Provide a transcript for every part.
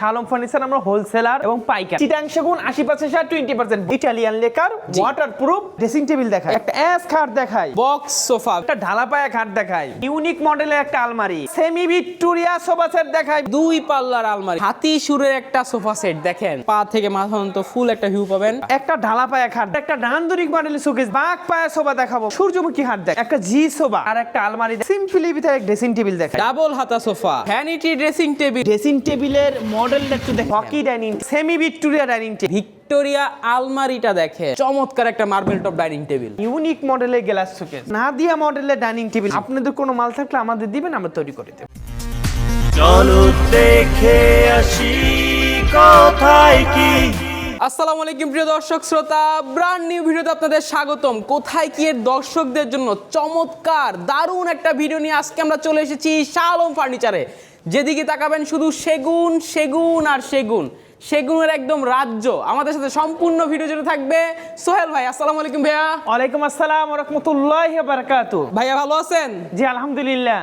শালম furniture আমরা wholesaler এবং পাইকার। চিটাং সেগুন আশি পার্সেন্ট সার twenty percent Italian lacquer waterproof dressing table দেখায়। একটা অ্যাস খাট দেখায়। বক্স সোফা একটা খাট দেখায়। ইউনিক মডেলের একটা আলমারি। সেমি ভিক্টোরিয়া সোফা সেট দেখায়। দুই পাল্লার আলমারি। হাতি সুরের একটা সোফা সেট দেখেন। পা থেকে মাথা পর্যন্ত ফুল একটা ভিউ পাবেন। একটা ঢালা পায়া খাট একটা নান্দনিক মডেলের শোকেস বাঘ পায়া সোফা দেখাবো। সূর্যমুখী হাট দেখ একটা জি সোফা আর একটা আলমারি সিম্পলি ভিতরে ড্রেসিং টেবিল দেখায়। ডাবল হাতা sofa vanity dressing table dressing টেবিলের মডেলটা একটু দেখ hockey dining semi Victoria dining table. Victoria আলমারিটা দেখে। চমৎকার একটা marble top dining table unique মডেলের গ্লাস শোকেস নাদিয়া মডেলের ডাইনিং টেবিল আপনাদের কোনো মাল থাকলে আমাদের দিবেন আমরা তৈরি করে দেবো। চলো দেখে আসি কোথায় কি। আসসালামু আলাইকুম প্রিয় দর্শক শ্রোতা। ব্রান্ড নিউ ভিডিওতে আপনাদের স্বাগতম। কোথায় কি এর দর্শকদের জন্য চমৎকার দারুণ একটা ভিডিও নিয়ে আজকে আমরা চলে এসেছি শালম ফার্নিচারে যেদিকে তাকাবেন শুধু সেগুন সেগুন আর সেগুন। সেগুনের একদম রাজ্য। আমাদের সাথে সম্পূর্ণ ভিডিও জুড়ে থাকবে সোহেল ভাই। আসসালামু আলাইকুম ভাইয়া। ওয়ালাইকুম আসসালাম রহমতুল্লাহ বারাকাতু ভাইয়া ভালো আছেন? জি আলহামদুলিল্লাহ।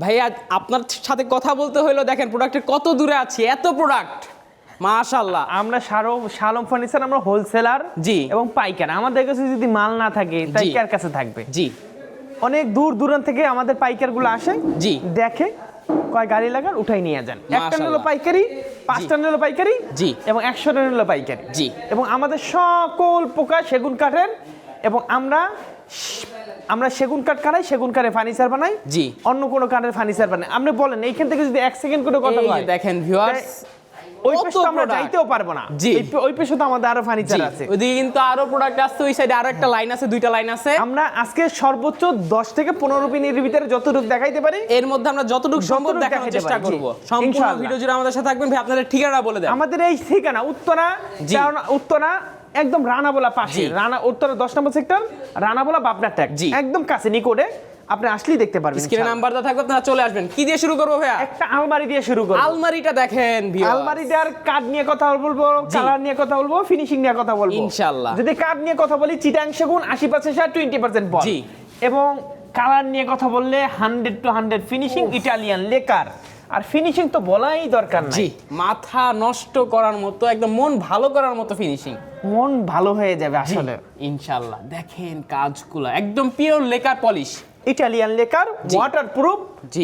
ভাইয়া আপনার সাথে কথা বলতে হইল দেখেন প্রোডাক্টের কত দূরে আছি এত প্রোডাক্ট মাশাল্লাহ আমরা সারম শালম ফার্নিচার আমরা হোলসেলার জি। এবং পাইকার। আমাদের কাছে যদি মাল না থাকে তাই কার কাছে থাকবে? জি। অনেক অনেক দূর দূরান্ত থেকে আমাদের পাইকারগুলো আসে জি। দেখে কয় গাড়ি লাগান? উঠাই নিয়ে যান। একটা নিল পাইকারি পাঁচটা নিল পাইকারি জি। এবং একশো নিল পাইকারি। জি। এবং আমাদের সকল প্রকার সেগুন কাঠের এবং আমরা আমরা সেগুন কাঠ কাটাই সেগুন কাঠের ফার্নিচার বানাই। জি। অন্য কোনো কাঠের ফার্নিচার বানাই। আপনি বলেন এইখান থেকে যদি এক সেকেন্ড করে কথা হয়। দেখেন ভিউয়ার্স ওই কত পেশে তো আমরা যাইতেও পারব না। জি। ওই- পেশে তো আমাদের আরও ফার্নিচার আছে। ওইদিকে কিন্তু আরও প্রোডাক্ট আসছে ওই সাইডে আরও একটা লাইন আছে দুইটা লাইন আছে। আমরা আজকে সর্বোচ্চ দশ থেকে পনেরো মিনিটের ভিতরে যতটুকু দেখাইতে পারি এর মধ্যে আমরা যতটুকু সম্ভব দেখানোর চেষ্টা করব। সম্পূর্ণ ভিডিও জুড়ে আমাদের সাথে থাকবেন ভাই আপনাদের ঠিকানা বলে দেন। আমাদের এই ঠিকানা উত্তরা। উত্তরা একদম রানাবোলা পাশে। রানা উত্তরা দশ নম্বর সেক্টর রানাবোলা বাপনা ট্যাগ। একদম কাছে নিকটে। আপনি আসলেই দেখতে পারবেন স্ক্রিনে নাম্বারটা থাকবে আপনারা চলে আসবেন। কি দিয়ে শুরু করব ভাইয়া? একটা আলমারি দিয়ে শুরু করব। আলমারিটা দেখেন viewers। আলমারিটার কাঠ নিয়ে কথা বলব কালার নিয়ে কথা বলব ফিনিশিং নিয়ে কথা বলব। ইনশাআল্লাহ। যদি কাঠ নিয়ে কথা বলি চিটাং সেগুন আশি পার্সেন্ট সার টোয়েন্টি পার্সেন্ট জি। এবং কালার নিয়ে কথা বললে hundred to hundred finishing Italian lacquer R finishing তো বলাই দরকার নাই। মাথা নষ্ট করার মতো একদম মন ভালো করার মতো ফিনিশিং মন ভালো হয়ে যাবে আসলে। ইনশাআল্লাহ। দেখেন কাজগুলো একদম pure lacquer polish Italian lacquer waterproof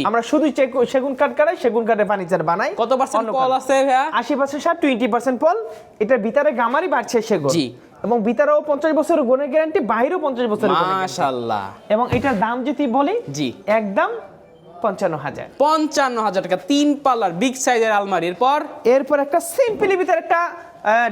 আমরা শুধু সেগুন কাঠ কাটাই সেগুন কাঠের ফার্নিচার বানাই। কত পার্সেন্ট কল আছে আশি পার্সেন্ট সার টোয়েন্টি পার্সেন্ট পল। এটার ভিতরে গামারি বাড়ছে সেগুন। জি। এবং ভিতরেও পঞ্চাশ বছরের গুণের গ্যারান্টি বাইরেও পঞ্চাশ guarantee। মাশাআল্লাহ। এবং এটার দাম যদি বলি জি। একদম পঞ্চান্ন হাজার। পঞ্চান্ন হাজার টাকা তিন পাল্লার বিগ সাইজের আলমারির পর এরপর? একটা সিম্পলি ভিতরে একটা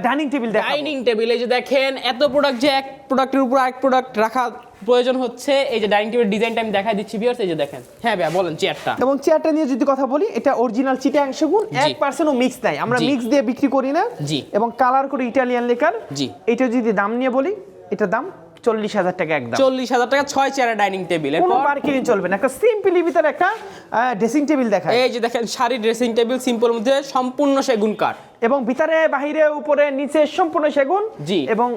ডাইনিং টেবিল ডাইনিং টেবিল এই যে দেখেন এত প্রোডাক্ট যে এক প্রোডাক্টের উপর এক প্রোডাক্ট রাখা প্রয়োজন হচ্ছে এই যে ডাইনিং টেবিল ডিজাইনটা আমি দেখাই দিচ্ছি ভিউয়ার্স এই যে দেখেন। হ্যাঁ ভাইয়া বলেন চেয়ারটা এবং চেয়ারটা নিয়ে যদি কথা বলি এটা অরিজিনাল চিটাং সেগুন জি। এক পার্সেন্টও মিক্স নাই। আমরা মিক্স দিয়ে বিক্রি করি না। জি। এবং কালার করে ইটালিয়ান লেকার জি। এটা যদি দাম নিয়ে বলি এটা দাম চল্লিশ হাজার টাকা একদম। চল্লিশ হাজার টাকা ছয় চেয়ারের ডাইনিং টেবিল কোনো মার্কেটিং চলবে না। একটা সিম্পলি ভিতরে একটা ড্রেসিং টেবিল দেখায় এই যে দেখেন শাড়ি ড্রেসিং টেবিল সিম্পল মধ্যে সম্পূর্ণ সেগুন কাঠ এবং ভিতরে বাহিরে উপরে নিচে সম্পূর্ণ সেগুন। জি। এবং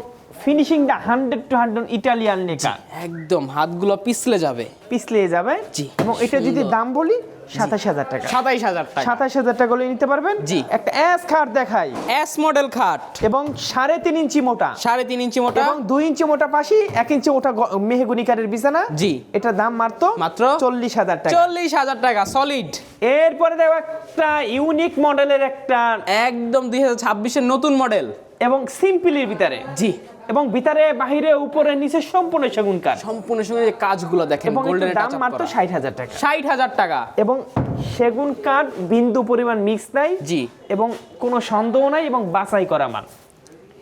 ফিনিশিংটা হান্ড্রেড টু হান্ড্রেড ইটালিয়ান লেখা একদম হাতগুলো পিছলে যাবে। পিছলে যাবে জি, এবং এটা যদি দাম বলি সাতাশ হাজার টাকা। সাতাইশ হাজার টাকা। সাতাশ হাজার টাকা হলে নিতে পারবেন। জি। একটা অ্যাস খাট দেখাই। এস মডেল খাট। এবং সাড়ে তিন ইঞ্চি মোটা। সাড়ে তিন ইঞ্চি মোটা। এবং দুই ইঞ্চি মোটা পাশি এক ইঞ্চি মোটা গ- মেহগুনি বিছানা। জি। এটা দাম মাত্র মাত্র চল্লিশ হাজার টাকা। চল্লিশ হাজার টাকা সলিড এরপরে দেখো একটা ইউনিক মডেলের একটা একদম দুই হাজার ছাব্বিশের নতুন মডেল এবং সিম্পলির ভিতরে। জি। এবং ভিতরে বাহিরে উপরে নিচে সম্পূর্ণ সেগুন কাঠ। সম্পূর্ণ সঙ্গে যে কাজগুলো দেখেন গোল্ডেন দাম মাত্র ষাট হাজার টাকা। ষাট হাজার টাকা। এবং সেগুন কাঠ বিন্দু পরিমাণ মিক্স নাই জি। এবং কোনো সন্দেহ নাই এবং বাছাই করা মাল।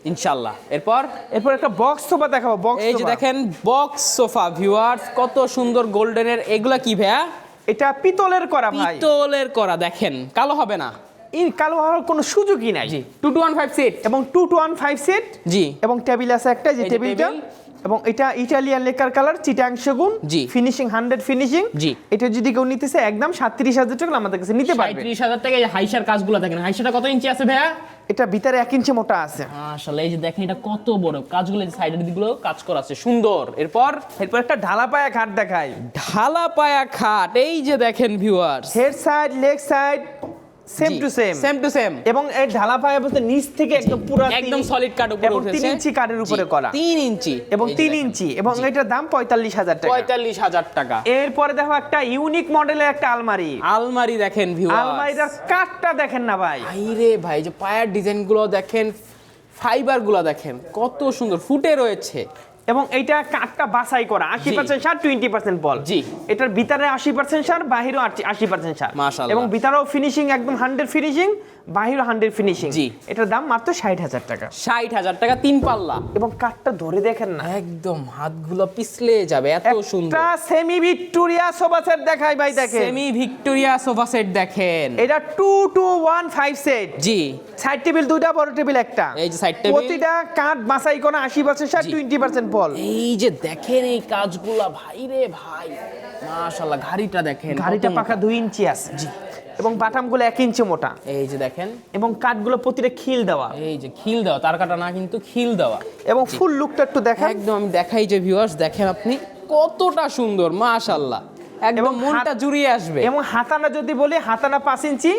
ইনশাল্লাহ এরপর? এরপর একটা বক্স সোফা দেখাবো বক্স এই যে দেখেন বক্স সোফা ভিউয়ার্স কত সুন্দর গোল্ডেনের এগুলা কি ভাইয়া? এটা পিতলের করা ভাই। পিতলের করা দেখেন কালো হবে না। এই কালো হওয়ার কোনো সুযোগই নাই। জি two two one five seat এবং two two one five set জি। এবং টেবিল আছে একটা যে টেবিলটা এবং এটা ইটালিয়ান লেকার কালার চিটাং সেগুন জি। ফিনিশিং হান্ড্রেড ফিনিশিং জি। এটা যদি কেউ নিতেছে একদম সাতত্রিশ হাজার টাকা আমাদের কাছে নিতে পারবে। সাঁত্রিশ হাজার টাকা এই হাইসার কাজগুলো দেখেন। হাইসাটা কত ইঞ্চি আছে ভাইয়া? এটা ভিতরে এক ইঞ্চি মোটা আছে। আসলে এই যে দেখেন এটা কত বড়। কাজগুলো সাইডের দিকগুলো কাজ করা আছে। সুন্দর। এরপর এরপর একটা ঢালা পায়া খাট দেখায় ঢালা পায়া খাট এই যে দেখেন viewers head side leg side same to same same to same এবং এই ঢালা পায়া বলতে নিচ থেকে একদম পুরো একদম সলিড কাট উপরে উঠেছে। তিন ইঞ্চি কাঠের উপরে করা। তিন ইঞ্চি। এবং এই তিন ইঞ্চি। এবং এটার দাম পঁয়তাল্লিশ হাজার টাকা। পঁয়তাল্লিশ হাজার টাকা। এরপরে দেখো একটা ইউনিক মডেলের একটা আলমারি। আলমারি দেখেন ভিউয়ার্স আলমারিটার কাঠটা দেখেন না ভাই। ভাই রে ভাই যে পায়ার ডিজাইনগুলো দেখেন ফাইবারগুলো দেখেন কত সুন্দর। ফুটে রয়েছে। এবং এইটা কাঠটা বাছাই করা আশি পার্সেন্ট সার টোয়েন্টি পার্সেন্ট বল জি। এটার ভিতরে আশি পার্সেন্ট সার বাহিরও আশি পার্সেন্ট সার। এবং ভিতরেও ফিনিশিং একদম হান্ড্রেড ফিনিশিং বাহিরও হান্ড্রেড ফিনিশিং জি। এটার দাম মাত্র ষাট হাজার টাকা। ষাট হাজার টাকা তিন পাল্লা। এবং কাঠটা ধরে দেখেন না। একদম হাতগুলো পিছলে যাবে এত সুন্দর। সেমি ভিক্টোরিয়া সোফা সেট দেখাই ভাই দেখেন। সেমি ভিক্টোরিয়া সোফা সেট দেখেন। এটা two two one five set জি। সাইড টেবিল দুইটা বড় টেবিল একটা। এই যে side table। প্রতিটা কাঠ বাছাই করা আশি পার্সেন্ট সার জি। টোয়েন্টি পার্সেন্ট বল এই যে দেখেন এই কাজগুলা ভাই রে ভাই। মাশাআল্লাহ ঘাড়িটা দেখেন গাড়িটা মোটা। দুই ইঞ্চি আছে। জি। এবং বাটামগুলো এক ইঞ্চি মোটা। এই যে দেখেন। এবং কাঠগুলো প্রতিটা খিল দেওয়া। এই যে খিল দেওয়া তার কাটা না কিন্তু খিল দেওয়া। এবং ফুল লুকটা একটু দেখা একদম আমি দেখাই যে ভিউয়ার্স দেখেন আপনি কতটা সুন্দর মাশাআল্লাহ। একদম মনটা জুড়িয়ে আসবে। এবং হাতানা যদি বলি হাতানা পাঁচ ইঞ্চি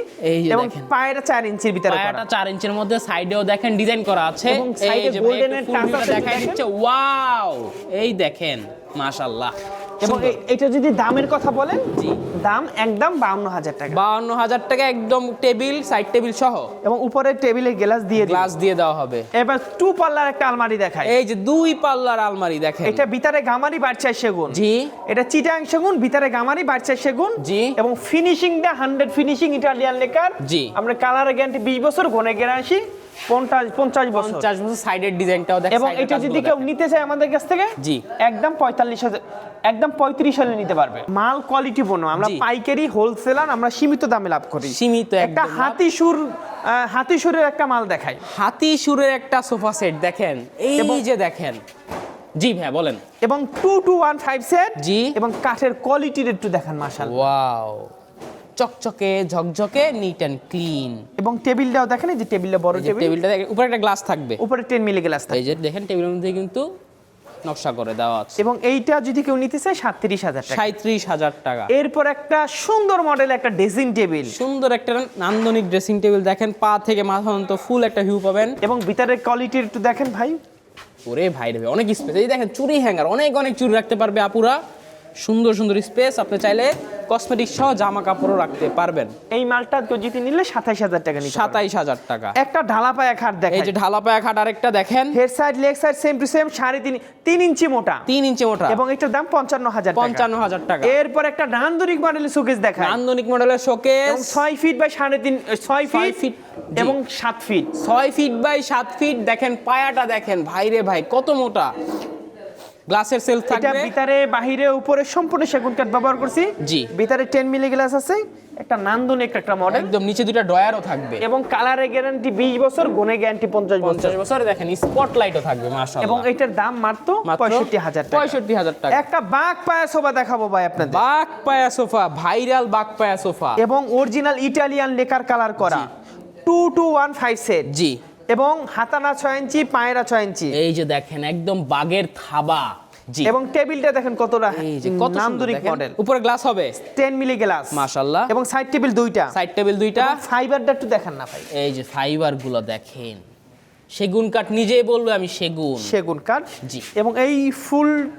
এবং দেখেন। পায়ের চার ইঞ্চির ভিতরে। পায়াটা চার ইঞ্চের মধ্যে সাইডেও দেখেন ডিজাইন করা আছে। এই যে দেখাই দেখেন। দিচ্ছে। ওয়াও এই দেখেন মাশাআল্লাহ। এবং এটা যদি দামের কথা বলেন জি। দাম একদম বাউন্ন হাজার টাকা। বাউন্ন হাজার টাকা একদম টেবিল সাইড টেবিল সহ। এবং উপরে টেবিলে গ্লাস দিয়ে গ্লাস দিয়ে দেওয়া হবে। এবার টু পাল্লার একটা আলমারি দেখায় এই যে দুই পাল্লার আলমারি দেখেন। এটা ভিতরে গামারি বাড়ছাই সেগুন। জি। এটা চিটাং সেগুন ভিতরে গামারি বাড়ছাই সেগুন। জি। এবং ফিনিশিংটা হান্ড্রেড ফিনিশিং ইটালিয়ান লেকার। জি। আমরা কালার গ্যারান্টি বিশ বছর ঘনে গ্যারান্টি পঞ্চাশ পঞ্চাশ বছর। পঞ্চাশ বছর সাইডের ডিজাইনটাও দেখেন এবং এটা যদি কেউ নিতে চায় আমাদের কাছ থেকে জি। একদম পঁয়তাল্লিশ হাজার একদম পঁয়ত্রিশ সালে নিতে পারবে। মাল কোয়ালিটি আমরা পাইকারি হোলসেলার আমরা সীমিত দামে লাভ করি। সীমিত একটা একদম। লাভ। হাতি সুর হাতি সুরের একটা মাল দেখাই। হাতি সুরের একটা সোফা সেট দেখেন এই যে দেখেন। জি বলেন। এবং two two one five set জি। এবং কাঠের কোয়ালিটির একটু দেখান মাসাল ওয়াও চকচকে ঝকঝকে নিট অ্যান্ড ক্লিন এবং টেবিলটাও দেখেন এই যে টেবিলটা বড় টেবিল। টেবিলটা দেখেন, উপরে একটা গ্লাস থাকবে। উপরে টেন মিলি গ্লাস এই যে দেখেন টেবিলের মধ্যে কিন্তু নকশা করে দেওয়া আছে। এবং এইটা যদি কেউ নিতে চায় সাতত্রিশ হাজার টাকা। সাঁত্রিশ হাজার টাকা। এরপর একটা সুন্দর মডেল একটা ড্রেসিং টেবিল সুন্দর একটা নান্দনিক ড্রেসিং টেবিল দেখেন পা থেকে মাথা পর্যন্ত ফুল একটা ভিউ পাবেন। এবং ভিতরের কোয়ালিটির একটু দেখেন ভাই। ওরে ভাই রে অনেক স্পেস এই দেখেন চুরি হ্যাঙ্গার অনেক অনেক চুরি রাখতে পারবে আপুরা। সুন্দর সুন্দর স্পেস আপনি চাইলে কসমেটিক সহ জামা কাপড়ও রাখতে পারবেন। এই মালটা কেউ জিতে নিলে সাতাইশ হাজার টাকা নিতে সাতাইশ হাজার টাকা। একটা ঢালা পায়া খাট দেখেন এই যে ঢালা পায়া খাট আরেকটা দেখেন। Head side leg side same to same সাড়ে তিন তিন ইঞ্চি মোটা। তিন ইঞ্চি মোটা। এবং এটার দাম পঞ্চান্ন হাজার পঞ্চান্ন হাজার টাকা। এরপর একটা নান্দনিক মডেলের শোকেস দেখায় নান্দনিক মডেলের শোকেস ছয় ফিট বাই সাড়ে তিন ছয় ফিট ফিট এবং সাত ফিট ছয় ফিট বাই সাত ফিট দেখেন পায়াটা দেখেন। ভাই রে ভাই কত মোটা। গ্লাসের সেলফ এটা ভিতরে বাহিরে উপরে সম্পূর্ণ সেগুন কাঠ ব্যবহার করছি। জি। ভিতরে টেন মিলি গ্লাস আছে একটা নান্দনিক একটা মডেল একদম নিচে দুইটা ড্রয়ারও থাকবে। এবং কালারে গ্যারান্টি বিশ বছর গুণে গ্যারান্টি পঞ্চাশ বছর। পঞ্চাশ বছরে দেখেন স্পটলাইটও থাকবে মাশাআল্লাহ। এবং এটার দাম মাত্র পঁয়ষট্টি হাজার টাকা। পঁয়ষট্টি হাজার টাকা। একটা বাঘ পায়া সোফা দেখাবো ভাই আপনাদের। বাক পায়া সোফা ভাইরাল বাক পায়া সোফা। এবং অরিজিনাল ইটালিয়ান লেকার কালার করা। Two two one five set জি। এবং হাতানা ছয় ইঞ্চি পায়রা ছয় ইঞ্চি। এই যে দেখেন একদম বাগের থাবা। জি। এবং টেবিলটা দেখেন কতটা কত নান্দনিক মডেল উপরে গ্লাস হবে। টেন মিলি গ্লাস মাশাআল্লাহ। এবং সাইড টেবিল দুইটা। সাইড টেবিল দুইটা। ফাইবারটা একটু দেখেন না ভাই। এই যে ফাইবারগুলো দেখেন। সেগুন কাঠ নিজেই বলবে আমি সেগুন। সেগুন কাঠ। জি। এবং এই ফুল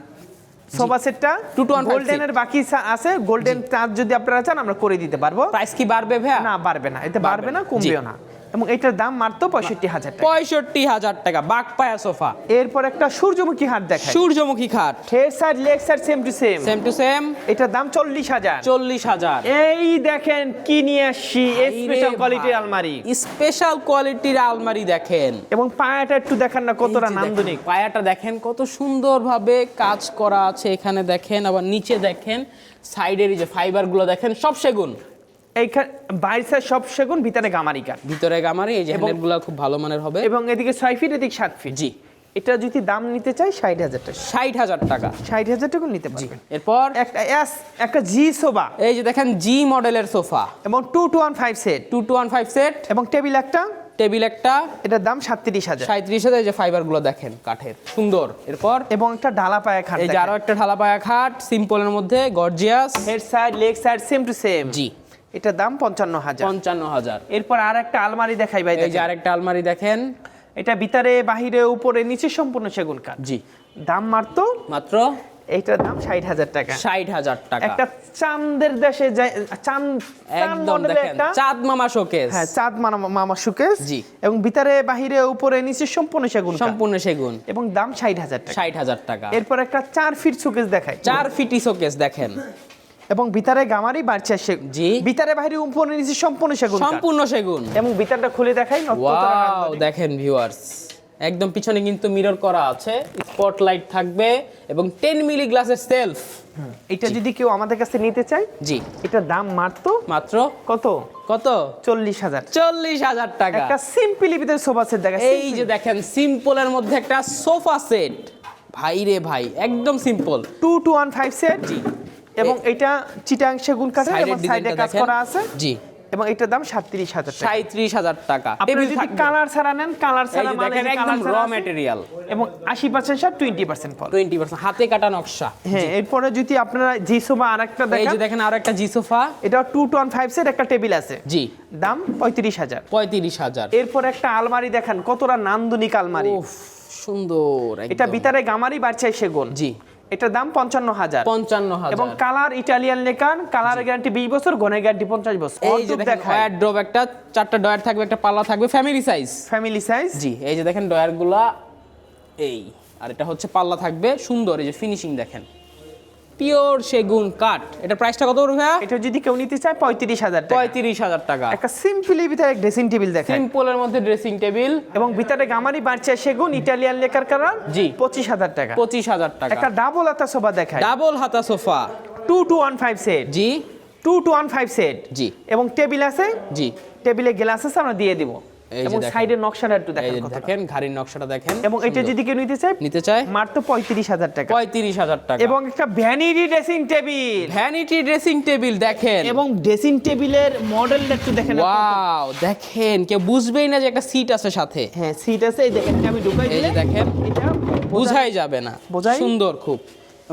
সোফা সেটটা 2215 গোল্ডেনের বাকি আছে। গোল্ডেন চার্জ যদি আপনারা চান আমরা করে দিতে পারব। প্রাইস কি বাড়বে ভাইয়া? না বাড়বে না। এতে বাড়বে না। কমবেও না। এবং এটার দাম মাত্র পঁয়ষট্টি হাজার পঁয়ষট্টি হাজার টাকা বাক পায়া সোফা। এরপর একটা সূর্যমুখী হাট দেখায় সূর্যমুখী খাট। Head side leg side same to same same to same এটার দাম চল্লিশ হাজার। চল্লিশ হাজার। এই দেখেন কি নিয়ে আসছি স্পেশাল কোয়ালিটির আলমারি। স্পেশাল কোয়ালিটির আলমারি দেখেন। এবং পায়াটা একটু দেখেন না কতটা নান্দনিক। পায়াটা দেখেন কত সুন্দরভাবে কাজ করা আছে এখানে দেখেন আবার নিচে দেখেন সাইডের এই যে ফাইবারগুলো দেখেন সব সেগুন। এইখানে side সব সেগুন ভিতরে গামারি কাঠ ভিতরে গামারি এই যে এবং- গুলো খুব ভালো মানের হবে। এবং এদিকে ছয় ফিট এদিকে সাত ফিট। জি। এটা যদি দাম নিতে চাই ষাট হাজার টাকা। ষাট হাজার টাকা। ষাট হাজার টাকা নিতে পারবেন। এরপর? একটা এস একটা জি সোবা এই যে দেখেন জি মডেলের সোফা। এবং two two one five set. Two two one five set. এবং টেবিল একটা। টেবিল একটা। এটার দাম সাতত্রিশ হাজার। সাঁত্রিশ হাজার এই যে ফাইবারগুলো দেখেন কাঠের। সুন্দর। এরপর? এবং একটা ডালা পায়া খাট এই যে আরও একটা ঢালা পায়া খাট সিম্পলের মধ্যে gorgeous. Head side leg side same to same জি। এটার দাম পঞ্চান্ন হাজার। পঞ্চান্ন হাজার। এরপর আর একটা আলমারি দেখাই ভাই যে আরেকটা আলমারি দেখেন। এটা ভিতরে বাহিরে উপরে নিচে সম্পূর্ণ সেগুন কাঠ। জি। দাম মারতো মাত্র দাম ষাট হাজার টাকা। ষাট হাজার টাকা। একটা চাঁদের দেশে চাঁদ চাঁদ একদম দেখেন চাঁদ মামা শোকেস হ্যাঁ চাঁদ মামা মামা সুকেশ জি। এবং ভিতরে বাহিরে উপরে নিচে সম্পূর্ণ সেগুন সম্পূর্ণ সেগুন। এবং দাম ষাট হাজার টাকা। ষাট হাজার টাকা। এরপর একটা চার ফিট সুকেশ দেখায় চার ফিটি শোকেস দেখেন। এবং ভিতরে গামারি বাড়ছে সে জি। ভিতরে বাইরে উপরে নিচে সম্পূর্ণ সেগুন সম্পূর্ণ সেগুন। এবং ভিতরটা খুলে দেখাই ওয়াও দেখেন ভিউয়ার্স একদম পিছনে কিন্তু মিরর করা আছে স্পটলাইট থাকবে এবং 10 মিলি গ্লাসের সেলফ এটা যদি কেউ আমাদের কাছে নিতে চায় জি। এটার দাম মাত্র মাত্র কত? কত? চল্লিশ হাজার। চল্লিশ হাজার টাকা। একটা সিম্পলি ভিতরে সোফা সেট দেখা এই যে দেখেন সিম্পলের মধ্যে একটা সোফা সেট ভাই রে ভাই একদম simple two two one five set জি। এবং এটা চিটাং সেগুন কাঠের এবং সাইডে কাজ করা আছে। জি। এবং এটার দাম সাতত্রিশ হাজার টাকা। সাঁত্রিশ হাজার টাকা। আপনি টেবিল যদি কালার ছাড়া নেন কালার এই ছাড়া মানে একদম র ম্যাটেরিয়াল এবং আশি পার্সেন্ট সার টোয়েন্টি পার্সেন্ট ফল টোয়েন্টি পার্সেন্ট হাতে কাটা নকশা। হ্যাঁ এরপরে যদি আপনারা জি সোফা আর একটা এই দেখেন যে দেখেন। আরও একটা জি সোফা। এটা two two one five set একটা টেবিল আছে। জি। দাম পঁয়ত্রিশ হাজার। পঁয়ত্রিশ হাজার। এরপর একটা আলমারি দেখেন কতটা নান্দনিক আলমারি। উফ সুন্দর এটা। ভিতরে গামারি বাড়ছে সেগুন। জি। এটার দাম পঞ্চান্ন হাজার। পঞ্চান্ন হাজার। এবং কালার ইটালিয়ান লেখান কালার গ্যারান্টি বিশ বছর গনের গ্যারান্টি পঞ্চাশ বছর। এই যে দেখেন ডয়ার ড্রপ একটা চারটা ডয়ার থাকবে একটা পাল্লা থাকবে ফ্যামিলি সাইজ ফ্যামিলি সাইজ জি এই যে দেখেন ডয়ারগুলা এই। আর এটা হচ্ছে পাল্লা থাকবে সুন্দর এই যে ফিনিশিং দেখেন। পিওর সেগুন কাঠ। এটা প্রাইসটা কত করে ভাইয়া? এটা যদি কেউ নিতে চায় পঁয়ত্রিশ হাজার টাকা। পঁয়ত্রিশ হাজার টাকা। একটা সিম্পলি ভিতরে ড্রেসিং টেবিল দেখেন। সিম্পলের মধ্যে ড্রেসিং টেবিল এবং ভিতরে গামারি বাড়ছে সেগুন ইটালিয়ান লেকার কালার জি। পঁচিশ হাজার টাকা। পঁচিশ হাজার টাকা। একটা ডাবল হাতা সোফা দেখায় ডাবল হাতা sofa two two one five set জি। Two two one five set জি। এবং টেবিল আছে? জি। টেবিলে গ্লাস আছে আমরা দিয়ে দিব। এবং সাইডের নকশাটা একটু দেখেন দেখেন ঘাড়ির নকশাটা দেখেন। এবং এটা যদি কেউ নিতে চায় নিতে চায় মাত্র পঁয়ত্রিশ হাজার টাকা। পঁয়ত্রিশ হাজার টাকা। এবং একটা vanity dressing table vanity dressing table দেখেন। এবং ড্রেসিং টেবিলের মডেলটা একটু দেখেন ওয়াও দেখেন কেউ বুঝবেই না যে একটা সিট আছে সাথে। হ্যাঁ সিট আছে এই দেখেন আমি ঢুকাই দিলে দেখেন এটা বুঝাই যাবে না। বোঝাই? সুন্দর খুব।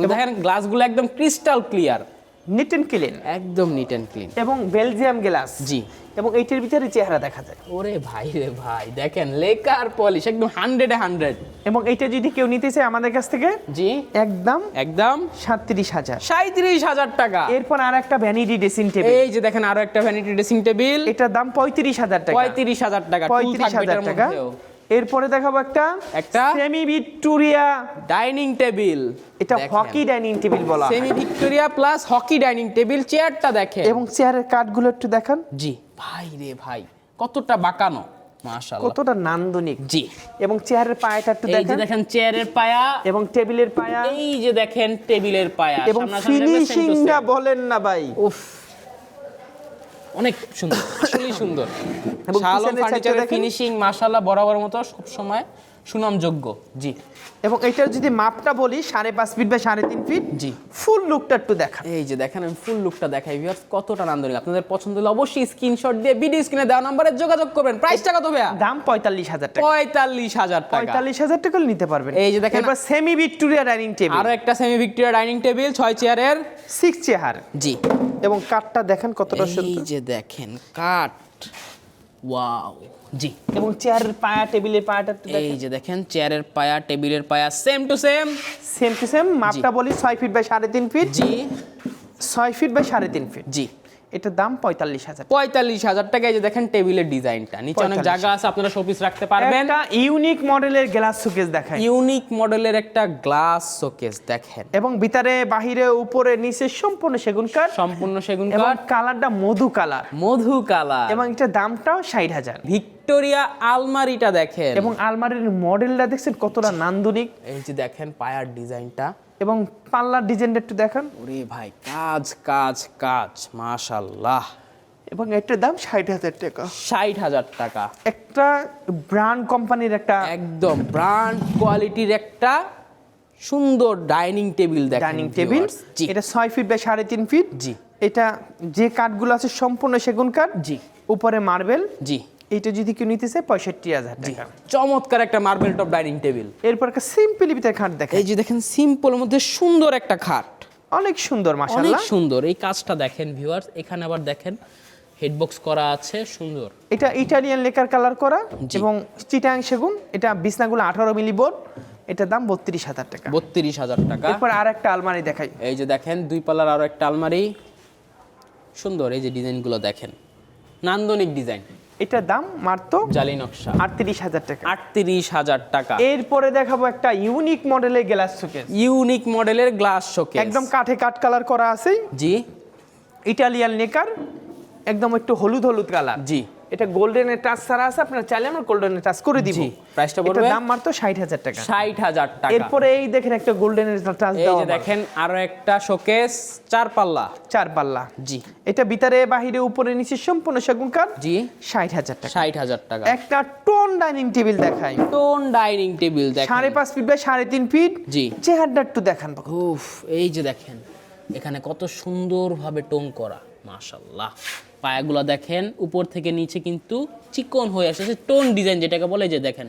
দেখেন গ্লাসগুলো একদম crystal clear neat and clean একদম নিট অ্যান্ড ক্লিন এবং বেলজিয়াম গ্লাস জি। এবং এইটার ভিতরে চেহারা দেখা যায়। ওরে ভাই রে ভাই দেখেন লেকার পলিশ একদম হান্ড্রেডে হান্ড্রেড এবং এইটা যদি কেউ নিতে চায় আমাদের কাছ থেকে জি। একদম একদম। সাতত্রিশ হাজার। সাঁত্রিশ হাজার টাকা। এরপর আর একটা ভ্যানিটি ড্রেসিং টেবিল এই যে দেখেন আরও একটা ভ্যানিটি ড্রেসিং টেবিল এটার দাম পঁয়ত্রিশ হাজার টাকা। পঁয়ত্রিশ হাজার টাকা পঁয়ত্রিশ হাজার টাকা। এরপরে দেখাবো একটা একটা? Semi Victoria dining table. এটা হকি ডাইনিং টেবিল বলা হয়। Semi Victoria plus hockey dining table চেয়ারটা দেখেন। এবং চেয়ারের কাঠগুলো একটু দেখান। জি। ভাই রে ভাই কতটা বাঁকানো মাশাআল্লাহ। কতটা নান্দনিক। জি। এবং চেয়ারের পায়াটা একটু এই যে দেখেন। দেখেন চেয়ারের পায়া। এবং টেবিলের পায়া। এই যে দেখেন টেবিলের পায়া। এবং ফিনিশিংটা বলেন না ভাই। উফ। অনেক সুন্দর আসলেই সুন্দর। এবং শালম ফার্নিচারের ফিনিশিং মাশাআল্লাহ বরাবর মতো সব সময় সুনামযোগ্য জি। এবং এটার যদি মাপটা বলি সাড়ে পাঁচ ফিট বা সাড়ে তিন ফিট জি। ফুল লুকটা একটু দেখা এই যে দেখেন আমি ফুল লুকটা দেখাই ভিউয়ার্স কতটা নান্দনিক। আপনাদের পছন্দ হলে অবশ্যই স্ক্রিনশট দিয়ে ভিডিও স্ক্রিনে দেওয়া নম্বরে যোগাযোগ করবেন। প্রাইসটা কত ভাইয়া? দাম পঁয়তাল্লিশ হাজার টাকা। পঁয়তাল্লিশ হাজার টাকা। পঁয়তাল্লিশ হাজার টাকা নিতে পারবেন। এই যে দেখেন- এবার সেমি ভিক্টোরিয়া ডাইনিং টেবিল আরও একটা সেমি ভিক্টোরিয়া ডাইনিং টেবিল ছয় চেয়ারের সিক্স চেয়ার জি। এবং কাঠটা দেখেন কতটা সুন্দর। এই যে দেখেন কাঠ ওয়াও জি এবং চেয়ারের পায়া টেবিলের পায়াটা এই যে দেখেন চেয়ারের পায়া টেবিলের পায়া same to same same to same মাপটা বলি ছয় ফিট বাই সাড়ে তিন ফিট জি। ছয় ফিট বাই সাড়ে তিন ফিট জি। এটার দাম পঁয়তাল্লিশ হাজার পঁয়তাল্লিশ হাজার টাকা এই যে দেখেন টেবিলের ডিজাইনটা নিচে অনেক জায়গা আছে আপনারা শোপিস রাখতে পারবেন। একটা ইউনিক মডেলের গ্লাস শোকেস দেখেন ইউনিক মডেলের একটা গ্লাস শোকেস দেখেন। এবং ভিতরে বাহিরে উপরে নিচে সম্পূর্ণ সেগুন কাঠ। সম্পূর্ণ সেগুন কাঠ। কালারটা মধু কালার। মধু কালার। এবং এটা দামটাও ষাট হাজার। ভিক্টোরিয়া আলমারিটা দেখেন। এবং আলমারির মডেলটা দেখছেন কতটা নান্দনিক। এই যে দেখেন পায়ার ডিজাইনটা। এবং পাল্লার ডিজাইনটা একটু দেখান। ওরে ভাই কাজ কাজ কাজ মাশাল্লাহ এবং এটার দাম ষাট হাজার টাকা। ষাট হাজার টাকা। একটা ব্র্যান্ড কোম্পানির একটা একদম ব্র্যান্ড কোয়ালিটির একটা সুন্দর ডাইনিং টেবিল দেখেন ডাইনিং টেবিল। জি। এটা ছয় ফিট বাই সাড়ে তিন ফিট। জি। এটা যে কাঠগুলো আছে সম্পূর্ণ সেগুন কাঠ। জি। উপরে মার্বেল। জি। এটা যদি কেউ নিতে চায় পঁয়ষট্টি হাজার টাকা। চমৎকার একটা মার্বেল টপ ডাইনিং টেবিল এরপর একটা সিম্পলি ভিতরে খাট দেখে এই যে দেখেন সিম্পল মধ্যে সুন্দর একটা খাট। অনেক সুন্দর অনেক সুন্দর। এই কাজটা দেখেন ভিউয়ার্স এখানে আবার দেখেন হেডবক্স করা আছে সুন্দর। এটা ইটালিয়ান লেকার কালার করা এবং চিটাং সেগুন। এটা বিছনাগুলো আঠারো মিলি বোর্ড। এটার দাম বত্রিশ হাজার টাকা। বত্রিশ হাজার টাকা। এরপর আর একটা আলমারি দেখাই। এই যে দেখেন দুই পাল্লার আরও একটা আলমারি। সুন্দর এই যে ডিজাইনগুলো দেখেন। নান্দনিক ডিজাইন এটার দাম মাত্র জালি নকশা। আটত্রিশ হাজার টাকা। আটত্রিশ হাজার টাকা। এরপরে দেখাবো একটা ইউনিক মডেলের গ্লাস শোকেস ইউনিক মডেলের গ্লাস শোকে একদম কাঠে কাঠ কালার করা আছে। জি। ইটালিয়ান নেকার একদম একটু হলুদ হলুদ কালার জি। এটা গোল্ডেনের টাচ ছাড়া আছে আপনারা চাইলে আমরা গোল্ডেনের টাচ করে দিব। প্রাইসটা পড়বে? দাম মাত্র ষাট হাজার টাকা। ষাট হাজার টাকা। এরপরে এই দেখেন একটা গোল্ডেনের টাচ দাও এই যে দেখেন আরও একটা শোকেস চার পাল্লা। চার পাল্লা। জি। এটা ভিতরে বাহিরে উপরে নিচে সম্পূর্ণ সেগুন কাঠ। জি। ষাট হাজার টাকা। ষাট হাজার টাকা। একটা টোন ডাইনিং টেবিল দেখাই। টোন ডাইনিং টেবিল দেখেন। সাড়ে পাঁচ ফিট বাই সাড়ে তিন ফিট জি। চেহারটা একটু দেখান উফ এই যে দেখেন এখানে কত সুন্দরভাবে টোং করা মাশাল্লাহ পায়াগুলো দেখেন উপর থেকে নিচে কিন্তু চিকন হয়ে আসছে টোন ডিজাইন যেটাকে বলে যে দেখেন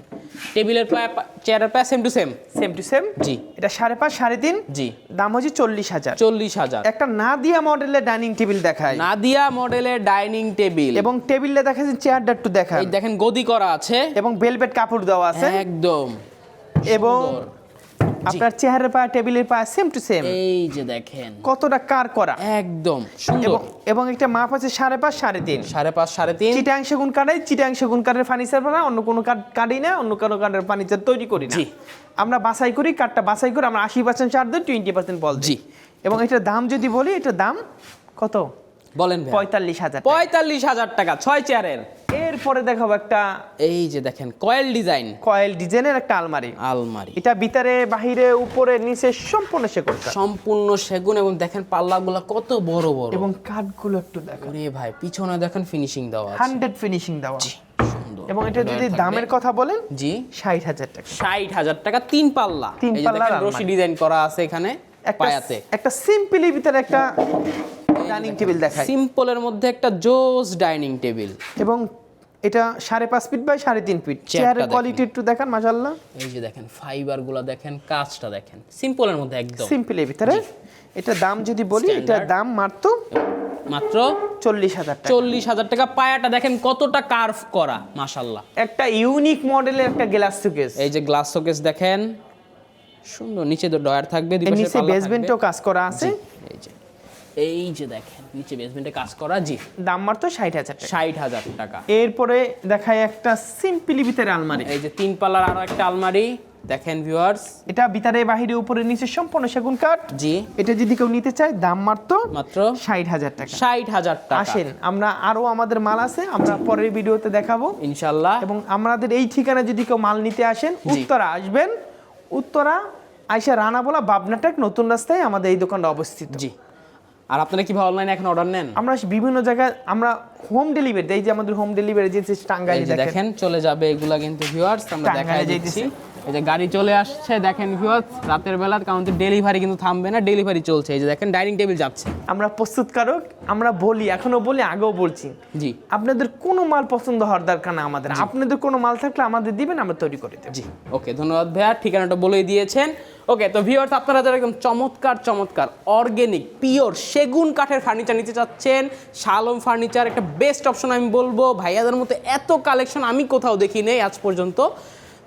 টেবিলের পায়া চেয়ারের পায়া same to same same to same জি। এটা সাড়ে পাঁচ সাড়ে তিন? জি। দাম হচ্ছে চল্লিশ হাজার। চল্লিশ হাজার। একটা নাদিয়া মডেলের ডাইনিং টেবিল দেখায় নাদিয়া মডেলের ডাইনিং টেবিল। এবং টেবিলটা দেখাচ্ছেন চেয়ারটা একটু দেখায় এই দেখেন গদি করা আছে। এবং বেলভেট কাপড় দেওয়া আছে। একদম। এবং। আপনার চেহারের পা টেবিলের পা সেম টু সেম এই যে দেখেন। কতটা কার করা। একদম সুন্দর। এবং একটা মাপ আছে সাড়ে পাঁচ সাড়ে তিন। সাড়ে পাঁচ সাড়ে তিন। চিটাং সেগুন কাঠে চিটাং সেগুন কাঠের ফার্নিচার বানা অন্য কোনো কাঠ কাটি না অন্য কোনো কাঠের ফার্নিচার তৈরি করি না। আমরা বাছাই করি কাঠটা বাছাই করে আমরা আশি পার্সেন্ট ছাড় দিই টোয়েন্টি পার্সেন্ট বল জি। জি। এবং এটার দাম যদি বলি এটার দাম কত? বলেন পঁয়তাল্লিশ হাজার পঁয়তাল্লিশ হাজার টাকা ছয় চেয়ারের। এরপরে দেখাবো একটা এই যে দেখেন কয়েল ডিজাইন কয়েল ডিজাইনের একটা আলমারি। আলমারি। এটা ভিতরে বাহিরে উপরে নিচে সম্পূর্ণ সেগুন সম্পূর্ণ সেগুন এবং দেখেন পাল্লাগুলো কত বড় বড়। এবং কাঠগুলো একটু দেখো ওরে ভাই পিছনে দেখেন ফিনিশিং দেওয়া আছে। হান্ড্রেড ফিনিশিং দেওয়া। এবং এটা যদি দামের কথা বলেন জি। ষাট হাজার টাকা। ষাট হাজার টাকা তিন পাল্লা। তিন এই যে দেখেন রশি ডিজাইন করা আছে এখানে একটা পায়াতে। একটা সিম্পলি ভিতরে একটা ডাইনিং টেবিল দেখায় সিম্পলের মধ্যে একটা জোস ডাইনিং টেবিল এবং এটা সাড়ে পাঁচ ফিট বাই সাড়ে তিন ফিট চেয়ারের। কোয়ালিটি একটু দেখান মাসাল্লাহ এই যে দেখেন ফাইবারগুলা দেখেন কাজটা দেখেন। সিম্পলের মধ্যে একদম। সিম্পলি ভিতরে। এটা দাম যদি বলি Standard। দাম মাত্র মাত্র চল্লিশ হাজার টাকা। চল্লিশ হাজার টাকা। পায়াটা দেখেন কতটা কার্ভ করা মাশাল্লাহ একটা ইউনিক মডেলের একটা গ্লাস শোকেস এই যে গ্লাস শোকেস দেখেন। সুন্দর নিচে তো ডয়ার থাকবে নিচে বেসমেন্টও কাজ করা আছে। এই যে। এই যে দেখেন নিচে বেসমেন্টে কাজ করা জি। দাম মাত্র ষাট হাজার টাকা। ষাট হাজার টাকা। এরপরে দেখায় একটা সিম্পলি ভিতরে আলমারি। এই যে তিন পাল্লার আরও একটা আলমারি। দেখেন ভিউয়ার্স এটা ভিতরে বাহিরে উপরে নিচে সম্পূর্ণ সেগুন কাঠ। জি। এটা যদি কেউ নিতে চায় দাম মাত্র মাত্র ষাট হাজার টাকা। ষাট হাজার টাকা। আসেন আমরা আরও আমাদের মাল আছে আমরা পরের ভিডিওতে দেখাবো। ইনশাল্লাহ এবং আমাদের এই ঠিকানা যদি কেউ মাল নিতে আসেন উত্তরা আসবেন। উত্তরা আইসা রানা বলা বাবনাটাক নতুন রাস্তায় আমাদের এই দোকানটা অবস্থিত। জি। আর আপনারা কীভাবে অনলাইনে এখন অর্ডার নেন? আমরা বিভিন্ন জায়গায় আমরা হোম ডেলিভারি এই যে আমাদের হোম ডেলিভারি এই টাঙ্গাইলে দেখেন। চলে যাবে এগুলা কিন্তু ভিউয়ার্স আমরা দেখাই দিচ্ছি। এই যে গাড়ি চলে আসছে দেখেন ভিউয়ার্স রাতের বেলা কারণ তো ডেলিভারি কিন্তু থামবে না ডেলিভারি চলছে। এই যে দেখেন ডাইনিং টেবিল যাচ্ছে। আমরা প্রস্তুতকারক আমরা বলি এখনও বলি আগেও বলছি। জি। আপনাদের কোনো মাল পছন্দ হওয়ার দরকার না আমাদের। আপনাদের কোনো মাল থাকলে আমাদের দিবেন আমরা তৈরি করে দেবো। জি ওকে ধন্যবাদ ভাইয়া। ঠিকানাটা বলেই দিয়েছেন। ওকে তো ভিউয়ার্স আপনারা যারা একদম চমৎকার চমৎকার অর্গেনিক পিওর সেগুন কাঠের ফার্নিচার নিতে চাচ্ছেন, শালম ফার্নিচার একটা বেস্ট অপশন আমি বলব। ভাইয়াদের মতো এত কালেকশন আমি কোথাও দেখি নেই আজ পর্যন্ত।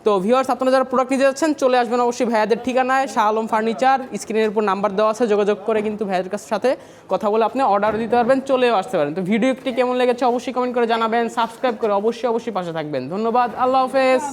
তো ভিউয়ার্স আপনারা যারা প্রোডাক্ট নিতে যাচ্ছেন, চলে আসবেন অবশ্যই ভাইয়াদের ঠিকানায় শাহ আলম ফার্নিচার স্ক্রিনের উপর নাম্বার দেওয়া আছে, যোগাযোগ করে কিন্তু ভাইয়াদের কাছে সাথে কথা বলে আপনি অর্ডার দিতে পারবেন, চলেও আসতে পারেন। তো ভিডিওটি কেমন লেগেছে অবশ্যই কমেন্ট করে জানাবেন সাবস্ক্রাইব করে অবশ্যই অবশ্যই পাশে থাকবেন। ধন্যবাদ, আল্লাহ হাফেজ।